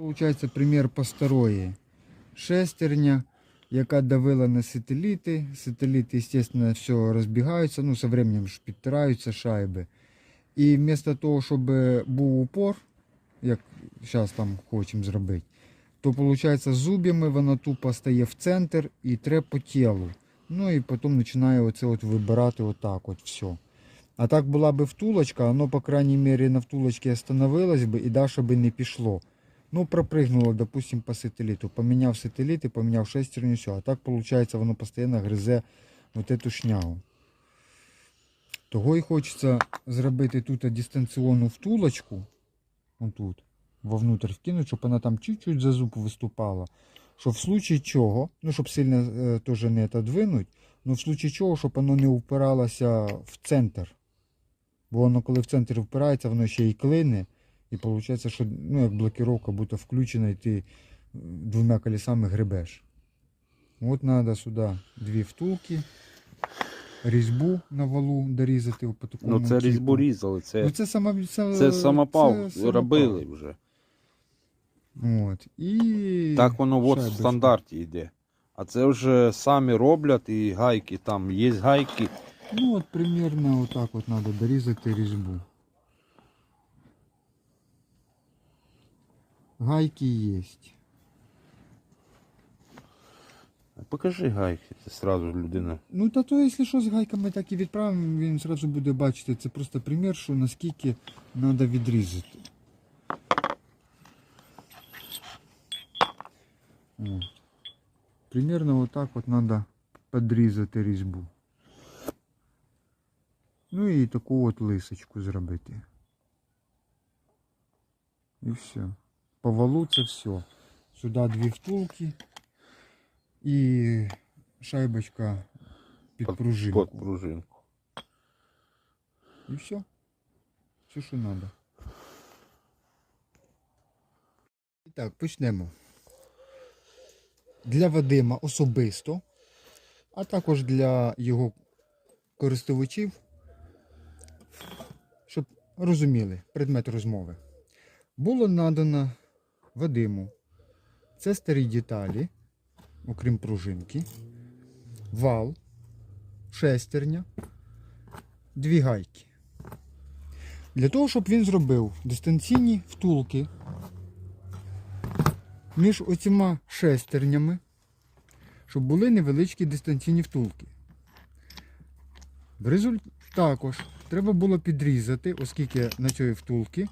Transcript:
Получається примір постарої. Шестерня, яка давила на сателіти. Сателіти, звісно, все розбігаються, ну, со временем ж підтираються шайби. І вместо того, щоб був упор, як зараз там хочемо зробити, то виходить зубами вона тупо стає в центр і тре по тілу. Ну і потім починає оце от вибирати отак от все. А так була би втулочка, воно, по крайній мірі, на втулочці остановилось би і далі би не пішло. Ну, пропрыгнуло, допустим, по сателлиту. Поміняв сателіти, поміняв шестерню, все. А так, виходить, воно постійно гризе вот эту шнягу. Того і хочеться зробити тут дистанційну втулочку. Отут. Вовнутрь вкинути, щоб вона там чуть-чуть за зуб виступала. Щоб в случае чого, ну, щоб сильно е, теж не отодвинуть, ну в случае чого, щоб воно не впиралося в центр. Бо воно, коли в центр впирається, воно ще й клине. І виходить, що ну, як блокировка будто включена, і ти е, двома колесами гребеш. От треба сюди дві втулки, різьбу на валу дорізати по такому. Ну це типу. різьбу різали, це, Ну, це, сама, це, це самопал це самопал. вже. От. І Так воно от в стандарті йде. А це вже самі роблять і гайки там. Є гайки. Ну от примерно отак от треба дорізати різьбу. Гайки є. Покажи гайки, це сразу людина. Ну та то, якщо що, з гайками так і відправимо, він одразу буде бачити. Це просто примір, що наскільки треба відрізати. От. Примерно отак от треба підрізати різьбу. Ну і таку от лисочку зробити. І все. По валу це все. Сюди дві втулки і шайбочка під Под- пружинку. Под пружинку. І все. Все, що треба. І так, почнемо. Для Вадима особисто, а також для його користувачів, щоб розуміли предмет розмови. Було надано Вадиму. Це старі деталі, окрім пружинки, вал, шестерня, дві гайки. Для того, щоб він зробив дистанційні втулки між оціма шестернями, щоб були невеличкі дистанційні втулки. В результ... Також треба було підрізати, оскільки на цієї втулки.